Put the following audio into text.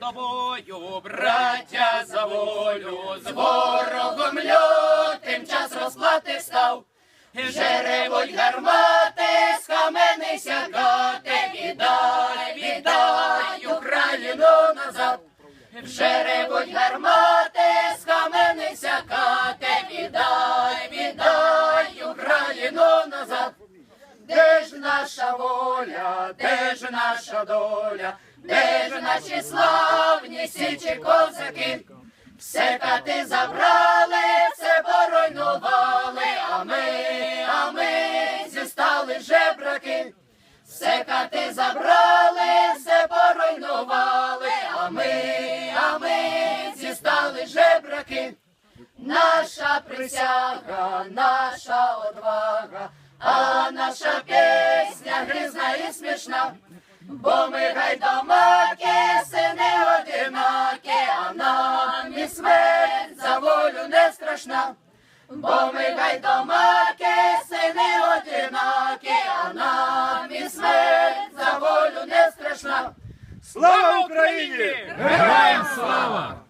тобою, браття за волю, з ворогом лютим час розплати став. жеребуть гармати, схаменися кати, віддай, віддай Україну назад. жеребуть гармати, воля, де ж наша доля, де ж наші славні січі козаки? Все кати забрали, все поруйнували, а ми, а ми зістали жебраки. Все кати забрали, все поруйнували, а ми, а ми зістали жебраки. Наша присяга, наша одвага, а наша пісня грізна і смішна. Бо ми гайдамаки, сини одинакі, а нам і смерть за волю не страшна. Бо ми гайдамаки, сини одинакі, а нам і смерть за волю не страшна. Слава Україні! Героям слава!